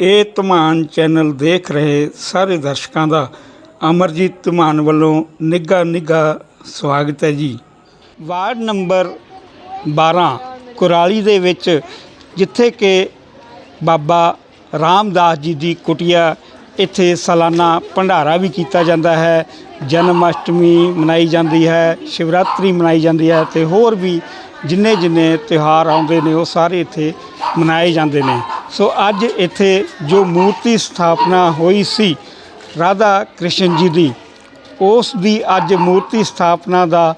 ਇਹ ਧਮਾਨ ਚੈਨਲ ਦੇਖ ਰਹੇ ਸਾਰੇ ਦਰਸ਼ਕਾਂ ਦਾ ਅਮਰਜੀਤ ਧਮਾਨ ਵੱਲੋਂ ਨਿੱਘਾ ਨਿੱਘਾ ਸਵਾਗਤ ਹੈ ਜੀ। ਵਾਰਡ ਨੰਬਰ 12 ਕੁਰਾਲੀ ਦੇ ਵਿੱਚ, ਜਿੱਥੇ ਕਿ ਬਾਬਾ ਰਾਮਦਾਸ ਜੀ ਦੀ ਕੁਟੀਆ, ਇੱਥੇ ਸਾਲਾਨਾ ਭੰਡਾਰਾ ਵੀ ਕੀਤਾ ਜਾਂਦਾ ਹੈ। ਜਨਮ ਅਸ਼ਟਮੀ ਮਨਾਈ ਜਾਂਦੀ ਹੈ, ਸ਼ਿਵਰਾਤਰੀ ਮਨਾਈ ਜਾਂਦੀ ਹੈ ਤੇ ਹੋਰ ਵੀ ਜਿੰਨੇ ਜਿੰਨੇ ਤਿਉਹਾਰ ਆਉਂਦੇ ਨੇ, ਉਹ ਸਾਰੇ ਇੱਥੇ ਮਨਾਏ ਜਾਂਦੇ ਨੇ। ਸੋ ਅੱਜ ਇੱਥੇ ਜੋ ਮੂਰਤੀ ਸਥਾਪਨਾ ਹੋਈ ਸੀ ਰਾਧਾ ਕ੍ਰਿਸ਼ਨ ਜੀ ਦੀ, ਉਸ ਦੀ ਅੱਜ ਮੂਰਤੀ ਸਥਾਪਨਾ ਦਾ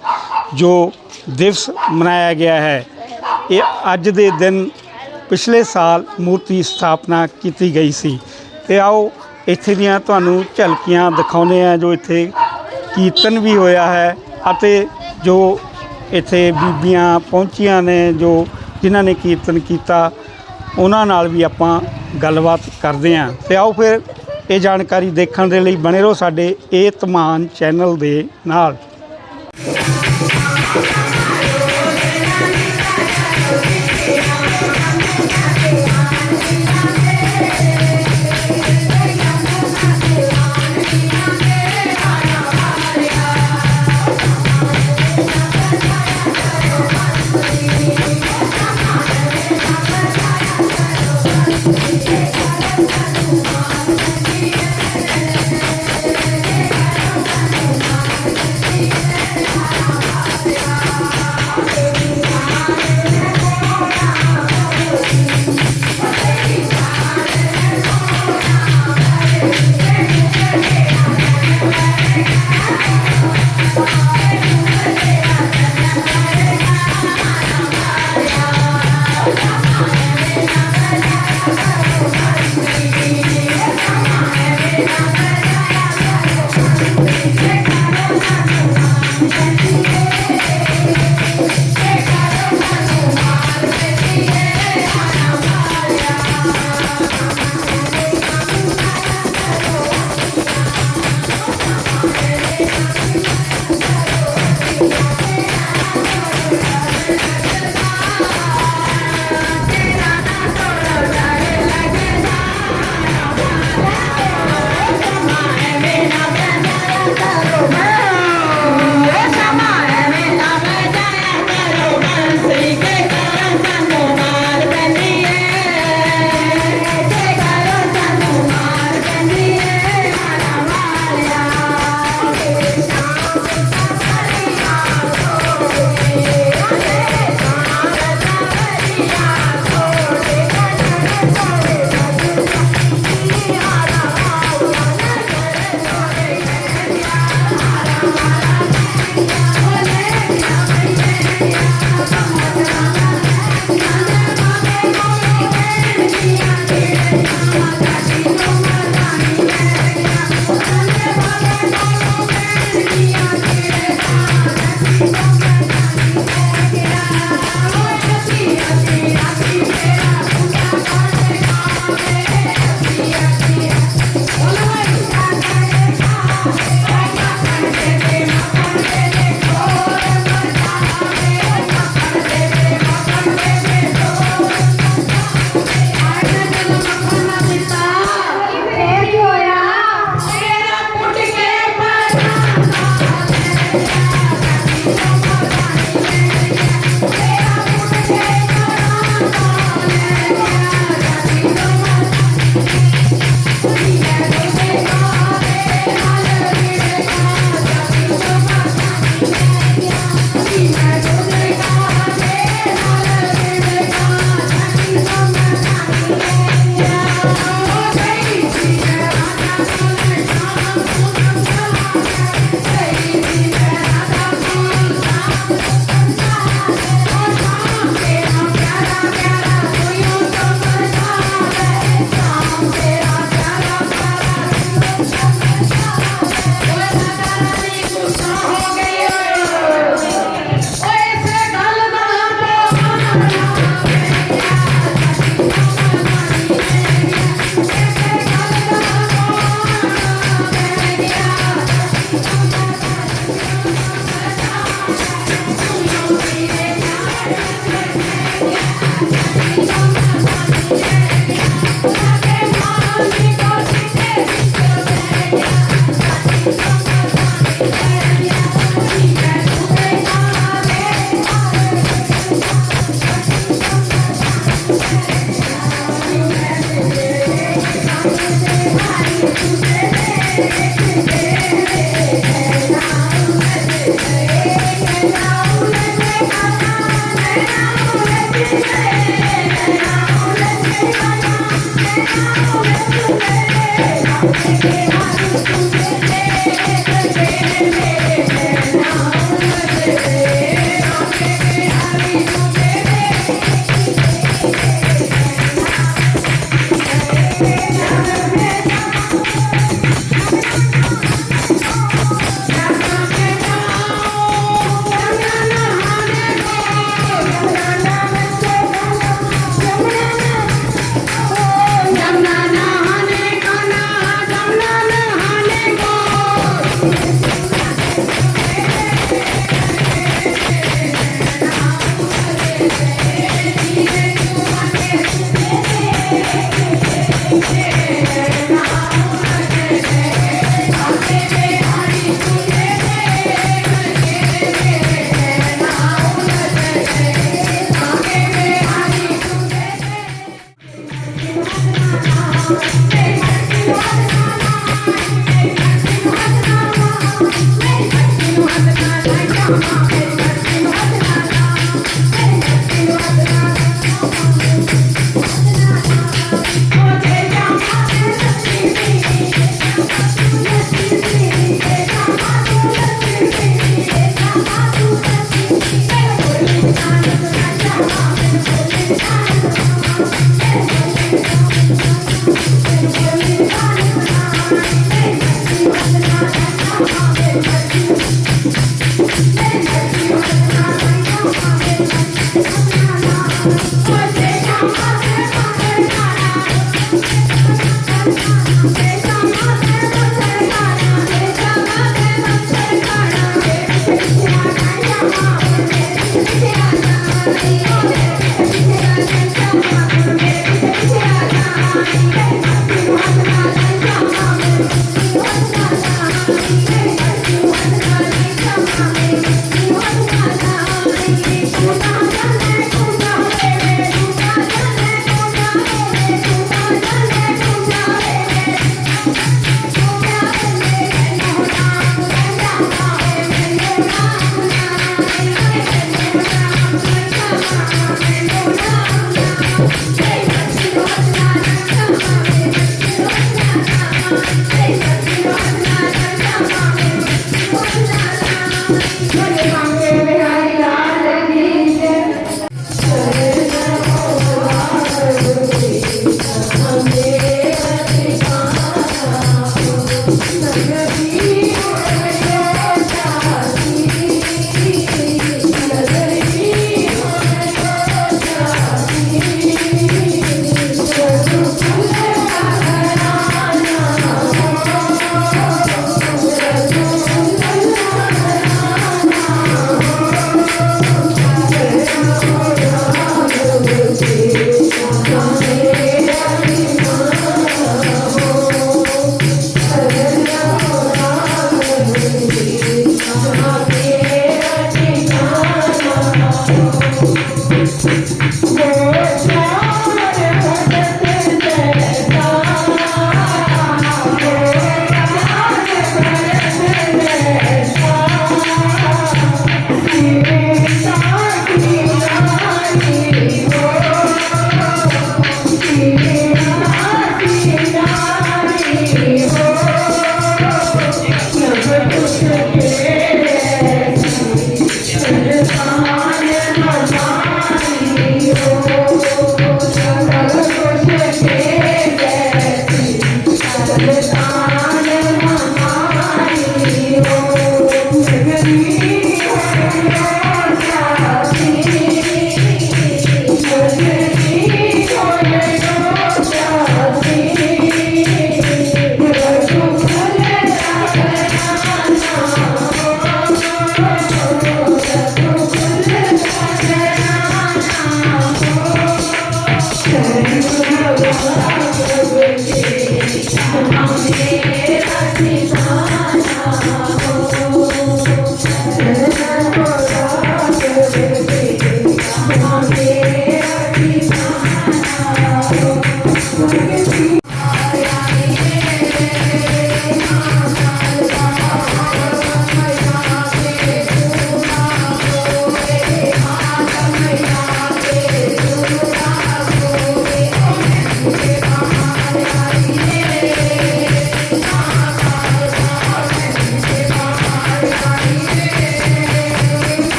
ਜੋ ਦਿਵਸ ਮਨਾਇਆ ਗਿਆ ਹੈ, ਇਹ ਅੱਜ ਦੇ ਦਿਨ ਪਿਛਲੇ ਸਾਲ ਮੂਰਤੀ ਸਥਾਪਨਾ ਕੀਤੀ ਗਈ ਸੀ। ਤੇ ਆਓ ਇੱਥੇ ਦੀਆਂ ਤੁਹਾਨੂੰ ਝਲਕੀਆਂ ਦਿਖਾਉਂਦੇ ਆ ਜੋ ਇੱਥੇ ਕੀਰਤਨ ਵੀ ਹੋਇਆ ਹੈ ਅਤੇ ਜੋ ਇੱਥੇ ਬੀਬੀਆਂ ਪਹੁੰਚੀਆਂ ਨੇ ਜੋ ਜਿਨ੍ਹਾਂ ਨੇ ਕੀਰਤਨ ਕੀਤਾ, ਉਹਨਾਂ ਨਾਲ ਵੀ ਆਪਾਂ ਗੱਲਬਾਤ ਕਰਦੇ ਹਾਂ। ਤੇ ਆਓ ਫਿਰ ਇਹ ਜਾਣਕਾਰੀ ਦੇਖਣ ਦੇ ਲਈ ਬਣੇ ਰਹੋ ਸਾਡੇ ਇਹ ਧਮਾਨ ਚੈਨਲ ਦੇ ਨਾਲ।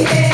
Yeah.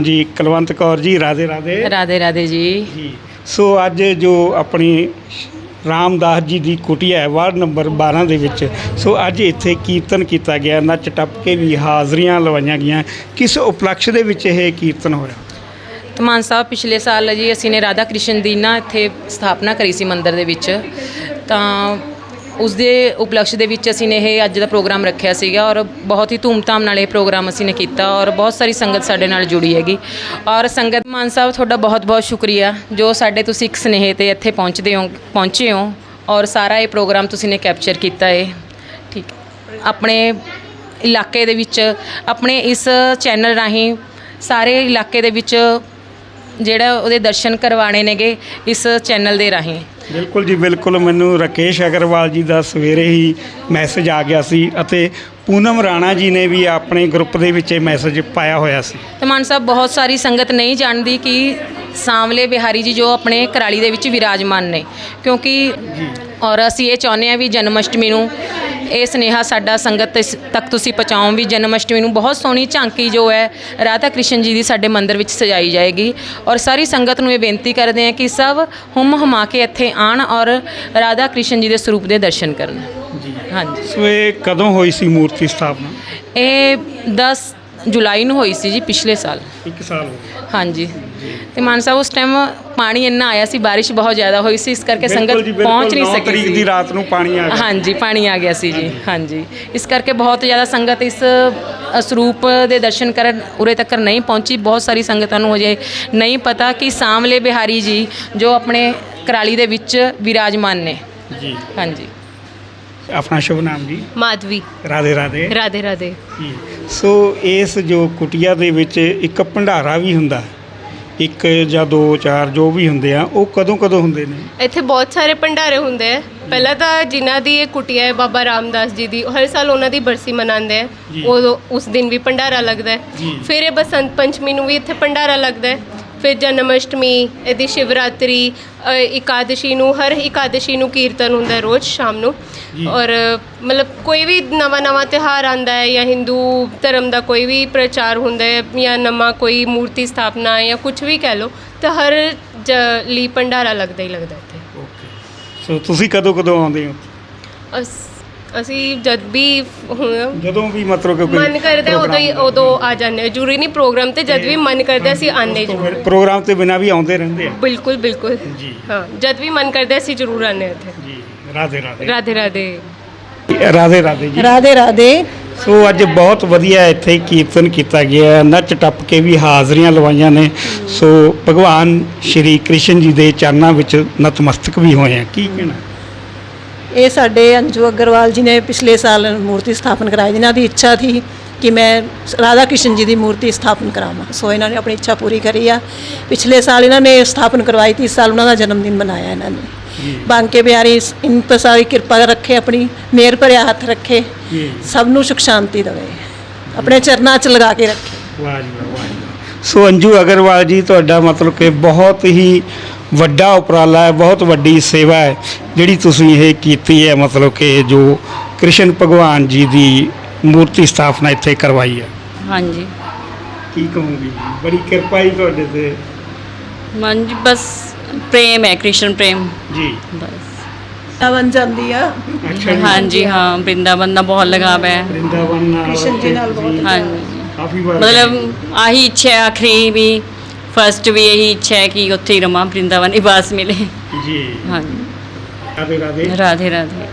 ਹਾਂਜੀ ਕੁਲਵੰਤ ਕੌਰ ਜੀ ਰਾਧੇ ਰਾਧੇ। ਰਾਧੇ ਰਾਧੇ ਜੀ। ਜੀ। ਸੋ ਅੱਜ ਜੋ ਆਪਣੀ ਰਾਮਦਾਸ ਜੀ ਦੀ ਕੁਟੀਆ ਹੈ ਵਾਰਡ ਨੰਬਰ 12 ਦੇ ਵਿੱਚ ਸੋ ਅੱਜ ਇੱਥੇ ਕੀਰਤਨ ਕੀਤਾ ਗਿਆ ਨੱਚ ਟੱਪ ਕੇ ਵੀ ਹਾਜ਼ਰੀਆਂ ਲਵਾਈਆਂ ਗਈਆਂ। ਕਿਸ ਉਪਲਕਸ਼ ਦੇ ਵਿੱਚ ਇਹ ਕੀਰਤਨ ਹੋਇਆ? ਤਮਾਨ ਸਾਹਿਬ ਪਿਛਲੇ ਸਾਲ ਜੀ ਅਸੀਂ ਨੇ ਰਾਧਾ ਕ੍ਰਿਸ਼ਨ ਦੀ ਨਾ ਇੱਥੇ ਸਥਾਪਨਾ ਕਰੀ ਸੀ ਮੰਦਿਰ ਦੇ ਵਿੱਚ। ਤਾਂ ਉਸ ਦੇ ਉਪਲਕਸ਼ ਦੇ ਵਿੱਚ ਅਸੀਂ ਨੇ ਇਹ ਅੱਜ ਦਾ ਪ੍ਰੋਗਰਾਮ ਰੱਖਿਆ ਸੀਗਾ ਔਰ ਬਹੁਤ ਹੀ ਧੂਮਧਾਮ ਨਾਲ ਇਹ ਪ੍ਰੋਗਰਾਮ ਅਸੀਂ ਨੇ ਕੀਤਾ ਔਰ ਬਹੁਤ ਸਾਰੀ ਸੰਗਤ ਸਾਡੇ ਨਾਲ ਜੁੜੀ ਹੈਗੀ। ਔਰ ਸੰਗਤ ਮਾਨ ਸਾਹਿਬ, ਤੁਹਾਡਾ ਬਹੁਤ ਬਹੁਤ ਸ਼ੁਕਰੀਆ ਜੋ ਸਾਡੇ ਤੁਸੀਂ ਇੱਕ ਸਨੇਹ ਤੇ ਇੱਥੇ ਪਹੁੰਚਦੇ ਹੋ, ਪਹੁੰਚੇ ਹੋ ਔਰ ਸਾਰਾ ਇਹ ਪ੍ਰੋਗਰਾਮ ਤੁਸੀਂ ਨੇ ਕੈਪਚਰ ਕੀਤਾ ਹੈ ਠੀਕ। ਆਪਣੇ ਇਲਾਕੇ ਦੇ ਵਿੱਚ, ਆਪਣੇ ਇਸ ਚੈਨਲ ਰਾਹੀਂ ਸਾਰੇ ਇਲਾਕੇ ਦੇ ਵਿੱਚ ਜਿਹੜਾ ਉਹਦੇ ਦਰਸ਼ਨ ਕਰਵਾਣੇ ਨੇਗੇ ਇਸ ਚੈਨਲ ਦੇ ਰਾਹੀਂ। ਬਿਲਕੁਲ ਜੀ ਬਿਲਕੁਲ ਮੈਨੂੰ ਰਾਕੇਸ਼ ਅਗਰਵਾਲ ਜੀ ਦਾ ਸਵੇਰੇ ਹੀ ਮੈਸੇਜ ਆ ਗਿਆ ਸੀ ਅਤੇ ਪੂਨਮ ਰਾਣਾ ਜੀ ਨੇ ਵੀ ਆਪਣੇ ਗਰੁੱਪ ਦੇ ਵਿੱਚ ਇਹ ਮੈਸੇਜ ਪਾਇਆ ਹੋਇਆ ਸੀ। ਤੇ ਮਾਨ ਸਾਹਿਬ ਬਹੁਤ ਸਾਰੀ ਸੰਗਤ ਨਹੀਂ ਜਾਣਦੀ ਕਿ ਸਾਂਵਲੇ ਬਿਹਾਰੀ ਜੀ ਜੋ ਆਪਣੇ ਕਰਾਲੀ ਦੇ ਵਿੱਚ ਵਿਰਾਜਮਾਨ ਨੇ। ਕਿਉਂਕਿ ਔਰ ਅਸੀਂ ਇਹ ਚਾਹੁੰਦੇ ਹਾਂ ਵੀ ਜਨਮ ਅਸ਼ਟਮੀ ਨੂੰ ਇਹ ਸਨੇਹਾ ਸਾਡਾ ਸੰਗਤ ਇਸ ਤੱਕ ਤੁਸੀਂ ਪਹੁੰਚਾਓ ਵੀ ਜਨਮ ਅਸ਼ਟਮੀ ਨੂੰ ਬਹੁਤ ਸੋਹਣੀ ਝਾਂਕੀ ਜੋ ਹੈ ਰਾਧਾ ਕ੍ਰਿਸ਼ਨ ਜੀ ਦੀ ਸਾਡੇ ਮੰਦਿਰ ਵਿੱਚ ਸਜਾਈ ਜਾਏਗੀ। ਔਰ ਸਾਰੀ ਸੰਗਤ ਨੂੰ ਇਹ ਬੇਨਤੀ ਕਰਦੇ ਹਾਂ ਕਿ ਸਭ ਹੁਮ ਹੁਮਾ ਕੇ ਇੱਥੇ ਆਣ ਔਰ ਰਾਧਾ ਕ੍ਰਿਸ਼ਨ ਜੀ ਦੇ ਸਰੂਪ ਦੇ ਦਰਸ਼ਨ ਕਰਨ। ਜੀ। ਹਾਂਜੀ। ਸੋ ਇਹ ਕਦੋਂ ਹੋਈ ਸੀ ਮੂਰਤੀ ਸਥਾਪਨਾ? ਇਹ 10 ਜੁਲਾਈ ਨੂੰ ਹੋਈ ਸੀ ਜੀ ਪਿਛਲੇ ਸਾਲ। ਇੱਕ ਸਾਲ ਹੋ ਗਿਆ। ਹਾਂਜੀ। ਤੇ ਮਾਨ ਸਾਹਿਬ ਉਸ ਟਾਈਮ ਪਾਣੀ ਇੰਨਾ ਆਇਆ ਸੀ ਬਾਰਿਸ਼ ਬਹੁਤ ਜ਼ਿਆਦਾ ਹੋਈ ਸੀ ਇਸ ਕਰਕੇ ਸੰਗਤ ਪਹੁੰਚ ਨਹੀਂ 9 ਸਕੀ ਤਰੀਕ ਦੀ ਰਾਤ ਨੂੰ ਪਾਣੀ ਆ ਗਿਆ। ਹਾਂਜੀ ਪਾਣੀ ਆ ਗਿਆ ਸੀ ਜੀ ਹਾਂਜੀ। ਇਸ ਕਰਕੇ ਬਹੁਤ ਜ਼ਿਆਦਾ ਸੰਗਤ ਇਸ ਸਰੂਪ ਦੇ ਦਰਸ਼ਨ ਕਰਨ ਉਰੇ ਤੱਕ ਨਹੀਂ ਪਹੁੰਚੀ। ਬਹੁਤ ਸਾਰੀ ਸੰਗਤਾਂ ਨੂੰ ਅਜੇ ਨਹੀਂ ਪਤਾ ਕਿ ਸਾਂਵਲੇ ਬਿਹਾਰੀ ਜੀ ਜੋ ਆਪਣੇ ਕਰਾਲੀ ਦੇ ਵਿੱਚ ਵਿਰਾਜਮਾਨ ਨੇ। ਜੀ। ਹਾਂਜੀ। ਆਪਣਾ ਸ਼ੁਭ ਨਾਮ ਜੀ? ਮਾਧਵੀ। ਰਾਧੇ ਰਾਧੇ। ਰਾਧੇ ਰਾਧੇ। ਜੀ ਸੋ ਇਸ ਜੋ ਕੁਟੀਆ ਦੇ ਵਿੱਚ ਇੱਕ ਭੰਡਾਰਾ ਵੀ ਹੁੰਦਾ। ਇੱਕ ਜਾਂ ਦੋ ਚਾਰ ਜੋ ਵੀ ਹੁੰਦੇ ਆ ਉਹ ਕਦੋਂ ਕਦੋਂ ਹੁੰਦੇ ਨੇ? ਇੱਥੇ ਬਹੁਤ ਸਾਰੇ ਭੰਡਾਰੇ ਹੁੰਦੇ ਆ। ਪਹਿਲਾਂ ਤਾਂ ਜਿਨ੍ਹਾਂ ਦੀ ਇਹ ਕੁਟੀਆ ਹੈ ਬਾਬਾ ਰਾਮਦਾਸ ਜੀ ਦੀ ਹਰ ਸਾਲ ਉਹਨਾਂ ਦੀ ਬਰਸੀ ਮਨਾਉਂਦੇ ਆ। ਜੀ। ਉਦੋਂ ਉਸ ਦਿਨ ਵੀ ਭੰਡਾਰਾ ਲੱਗਦਾ ਹੈ। ਜੀ। ਫਿਰ ਇਹ ਬਸੰਤ ਪੰਚਮੀ ਨੂੰ ਵੀ ਇੱਥੇ ਭੰਡਾਰਾ ਲੱਗਦਾ ਹੈ। ਫਿਰ ਜਨਮ ਅਸ਼ਟਮੀ ਇਹਦੀ ਸ਼ਿਵਰਾਤਰੀ ਅ, ਇਕਾਦਸ਼ੀ ਨੂੰ ਹਰ ਇਕਾਦਸ਼ੀ ਨੂੰ ਕੀਰਤਨ ਹੁੰਦਾ ਹੈ ਰੋਜ਼ ਸ਼ਾਮ ਨੂੰ। ਔਰ ਮਤਲਬ ਕੋਈ ਵੀ ਨਵਾਂ ਨਵਾਂ ਤਿਉਹਾਰ ਆਂਦਾ ਹੈ ਜਾਂ ਹਿੰਦੂ ਧਰਮ ਦਾ ਕੋਈ ਵੀ ਪ੍ਰਚਾਰ ਹੁੰਦਾ ਹੈ ਜਾਂ ਨਵਾਂ ਕੋਈ ਮੂਰਤੀ ਸਥਾਪਨਾ ਜਾਂ ਕੁਝ ਵੀ ਕਹਿ ਲਓ ਤਾਂ ਹਰ ਜ- ਲਈ ਭੰਡਾਰਾ ਲੱਗਦਾ ਹੀ ਲੱਗਦਾ ਇੱਥੇ। ਓਕੇ ਸੋ ਤੁਸੀਂ ਕਦੋਂ ਕਦੋਂ ਆਉਂਦੇ ਹੋ? ਅਸ ਅਸੀਂ ਜਦ ਵੀ ਹੁਣ ਜਦੋਂ ਵੀ ਮਤਲਬ ਕਿ ਕੋਈ ਮਨ ਕਰਦਾ ਉਦੋਂ ਹੀ ਉਦੋਂ ਆ ਜਾਂਦੇ ਹਾਂ। ਜ਼ਰੂਰੀ ਨਹੀਂ ਪ੍ਰੋਗਰਾਮ ਤੇ ਜਦ ਵੀ ਮਨ ਕਰਦਾ ਅਸੀਂ ਆਉਂਦੇ ਜ਼ਰੂਰ। ਫਿਰ ਪ੍ਰੋਗਰਾਮ ਤੇ ਬਿਨਾ ਵੀ ਆਉਂਦੇ ਰਹਿੰਦੇ ਆ। ਬਿਲਕੁਲ ਬਿਲਕੁਲ। ਜੀ। ਹਾਂ ਜਦ ਵੀ ਮਨ ਕਰਦਾ ਅਸੀਂ ਜ਼ਰੂਰ ਆਉਂਦੇ ਹਾਂ ਇੱਥੇ ਜੀ ਰਾਧੇ ਰਾਧੇ। ਰਾਧੇ ਰਾਧੇ। ਰਾਧੇ ਰਾਧੇ ਜੀ। ਰਾਧੇ ਰਾਧੇ। ਸੋ ਅੱਜ ਬਹੁਤ ਵਧੀਆ ਇੱਥੇ ਕੀਰਤਨ ਕੀਤਾ ਗਿਆ ਹੈ। ਨੱਚ ਟੱਪ ਕੇ ਵੀ ਹਾਜ਼ਰੀਆਂ ਲਵਾਈਆਂ ਨੇ। ਸੋ ਭਗਵਾਨ ਸ਼੍ਰੀ ਕ੍ਰਿਸ਼ਨ ਜੀ ਦੇ ਚਰਨਾਂ ਵਿੱਚ ਨਤਮਸਤਕ ਵੀ ਹੋਏ ਆ। ਕੀ ਕਹਿਣਾ? ਇਹ ਸਾਡੇ ਅੰਜੂ ਅਗਰਵਾਲ ਜੀ ਨੇ ਪਿਛਲੇ ਸਾਲ ਮੂਰਤੀ ਸਥਾਪਨ ਕਰਾਈ ਜਿਨ੍ਹਾਂ ਦੀ ਇੱਛਾ ਸੀ ਕਿ ਮੈਂ ਰਾਧਾ ਕ੍ਰਿਸ਼ਨ ਜੀ ਦੀ ਮੂਰਤੀ ਸਥਾਪਨ ਕਰਾਵਾਂ। ਸੋ ਇਹਨਾਂ ਨੇ ਆਪਣੀ ਇੱਛਾ ਪੂਰੀ ਕਰੀ ਆ। ਪਿਛਲੇ ਸਾਲ ਇਹਨਾਂ ਨੇ ਸਥਾਪਨ ਕਰਵਾਈ ਤੀ ਇਸ ਸਾਲ ਉਹਨਾਂ ਦਾ ਜਨਮ ਦਿਨ ਮਨਾਇਆ ਇਹਨਾਂ ਨੇ। ਬਾਂਕੇ ਬਿਹਾਰੀ ਇੰਤਸਾਰੀ ਕਿਰਪਾ ਰੱਖੇ ਆਪਣੀ ਮੇਰ ਭਰਿਆ ਹੱਥ ਰੱਖੇ। ਜੀ। ਸਭ ਨੂੰ ਸੁਖ ਸ਼ਾਂਤੀ ਦੇਵੇ। ਆਪਣੇ ਚਰਨਾਂ 'ਚ ਲਗਾ ਕੇ ਰੱਖੇ। ਵਾਹ ਜੀ ਵਾਹ। ਸੋ ਅੰਜੂ ਅਗਰਵਾਲ ਜੀ ਤੁਹਾਡਾ ਮਤਲਬ ਕਿ ਬਹੁਤ ਹੀ ਵੱਡਾ ਉਪਰਾਲਾ ਹੈ ਬਹੁਤ ਵੱਡੀ ਸੇਵਾ ਹੈ ਜਿਹੜੀ ਤੁਸੀਂ ਇਹ ਕੀਤੀ ਹੈ ਮਤਲਬ ਕਿ ਜੋ ਕ੍ਰਿਸ਼ਨ ਭਗਵਾਨ ਜੀ ਦੀ ਮੂਰਤੀ ਸਥਾਪਨਾ ਇੱਥੇ ਕਰਵਾਈ ਹੈ। ਹਾਂਜੀ। ਕੀ ਕਹੂੰਗੀ ਬੜੀ ਕਿਰਪਾ ਹੀ ਤੁਹਾਡੇ ਤੇ। ਮਨ ਜੀ ਬਸ ਪ੍ਰੇਮ ਹੈ ਕ੍ਰਿਸ਼ਨ ਪ੍ਰੇਮ। ਜੀ। ਬਸ। ਬਣ ਜਾਂਦੀ ਆ। ਅੱਛਾ ਜੀ। ਹਾਂਜੀ ਹਾਂ ਬ੍ਰਿੰਦਾਵਨ ਦਾ ਬਹੁਤ ਲਗਾਵ ਹੈ। ਵਰਿੰਦਾਵਨ ਨਾਲ ਕ੍ਰਿਸ਼ਨ ਜੀ ਨਾਲ ਬਹੁਤ ਹਾਂਜੀ। ਕਾਫੀ ਵਾਰ ਮਤਲਬ ਆਹੀ ਇੱਛਾ ਹੈ ਆਖਰੀ ਵੀ ਫਸਟ ਵੀ ਇਹੀ ਇੱਛਾ ਹੈ ਕਿ ਉੱਥੇ ਹੀ ਰਮਾ ਬ੍ਰਿੰਦਾਵਨ ਬਾਸ ਮਿਲੇ। ਜੀ। ਹਾਂਜੀ। ਰਾਧੇ ਰਾਧੇ ਰਾਧੇ ਰਾਧੇ